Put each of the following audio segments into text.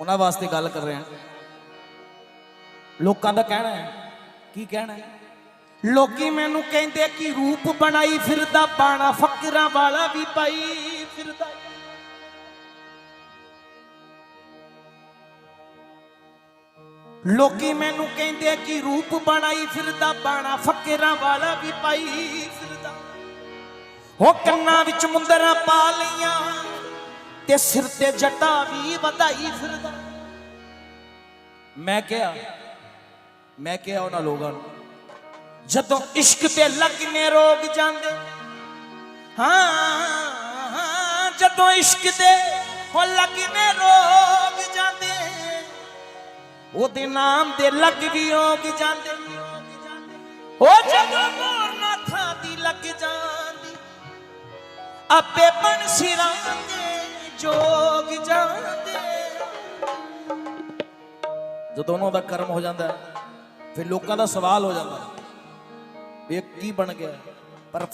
ਉਹਨਾਂ ਵਾਸਤੇ ਗੱਲ ਕਰ ਰਹੇ ਹਾਂ। ਲੋਕਾਂ ਦਾ ਕਹਿਣਾ ਹੈ, ਕੀ ਕਹਿਣਾ ਹੈ? ਲੋਕੀ ਮੈਨੂੰ ਕਹਿੰਦੇ ਕਿ ਰੂਪ ਬਣਾਈ ਫਿਰਦਾ, ਬਾਣਾ ਫਕਰਾਂ ਵਾਲਾ ਵੀ ਪਾਈ ਫਿਰਦਾ। ਲੋਕੀ ਮੈਨੂੰ ਕਹਿੰਦੇ ਕਿ ਰੂਪ ਬਣਾਈ ਫਿਰਦਾ, ਬਾਣਾ ਫਕਰਾਂ ਵਾਲਾ ਵੀ ਪਾਈ ਫਿਰਦਾ। ਉਹ ਕੰਨਾਂ ਵਿੱਚ ਮੁੰਦਰਾਂ ਪਾ ਲਈਆਂ। ਤੇ ਸਿਰ ਤੇ ਜਟਾ ਵੀ ਵਧਾਈ ਫਿਰਦਾ। ਮੈਂ ਕਿਹਾ ਮੈਂ ਕਿਹਾ ਉਹਨਾਂ ਲੋਕਾਂ ਨੂੰ ਜਦੋਂ ਇਸ਼ਕ ਤੇ ਲੱਗਨੇ ਰੋਗ ਜਾਂਦੇ ਹਾਂ ਹਾਂ, ਜਦੋਂ ਇਸ਼ਕ ਦੇ ਹੋ ਲੱਗਨੇ ਰੋਗ ਜਾਂਦੇ ਉਹਦੇ ਨਾਮ ਦੇ ਲੱਗ ਵੀ ਹੋਗ ਜਾਂਦੇ। ਉਹ ਜਦੋਂ ਮੋਰਨਾ ਥਾਂ ਦੀ ਲੱਗ ਜਾਂਦੀ ਆਪੇ ਬਣ ਸਿਰਾਂ ਜੋਗ ਜਾਂਦੇ ਜਦੋਂ ਉਹਨਾਂ ਦਾ ਕਰਮ ਹੋ ਜਾਂਦਾ ਫਿਰ ਲੋਕਾਂ ਦਾ ਸਵਾਲ ਹੋ ਜਾਂਦਾ ਵੀ ਇਹ ਕੀ ਬਣ ਗਿਆ। ਪਰ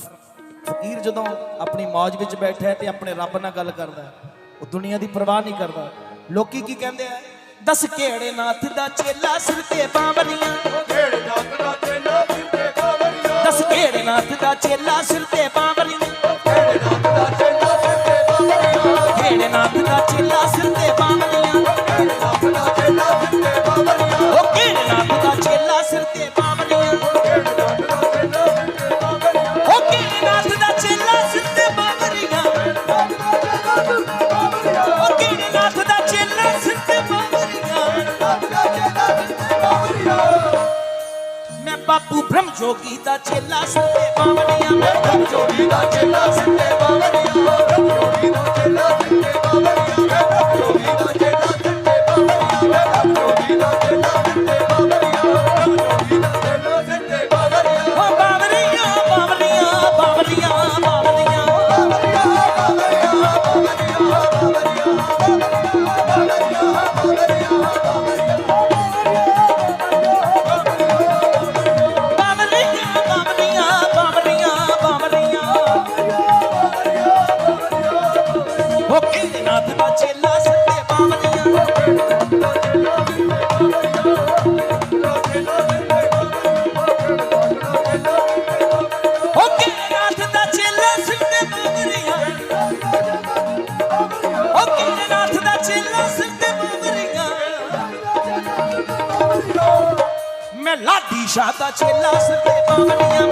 ਫਕੀਰ ਜਦੋਂ ਆਪਣੀ ਮौज ਵਿੱਚ ਬੈਠਾ ਹੈ ਤੇ ਆਪਣੇ ਰੱਬ ਨਾਲ ਗੱਲ ਕਰਦਾ ਉਹ ਦੁਨੀਆ ਦੀ ਪਰਵਾਹ ਨਹੀਂ ਕਰਦਾ। ਲੋਕੀ ਕੀ ਕਹਿੰਦੇ ਆ? ਦਸ ਕਿਹੜੇ ਨਾਥ ਦਾ ਚੇਲਾ ਸਿਰ ਤੇ ਬਾਵਲੀਆਂ ਢੇੜ ਨਾਥ ਦਾ ਚੇਲਾ ਸਿਰ ਤੇ ਕਾਵੜੀਆਂ ਦਸ ਕਿਹੜੇ ਨਾਥ ਦਾ ਚੇਲਾ ਸਿਰ ਤੇ ਬਾਵਲੀਆਂ ਬਾਪੂ ਬ੍ਰਹਮ ਜੋਗੀ ਦਾ ਚੇਲਾ ਸਿਰ ਤੇ ਲਾਡੀ ਸ਼ਾਹ ਦਾ ਚੇਲਾ ਸਿਰ ਤੇ ਬਾਵਲੀਆਂ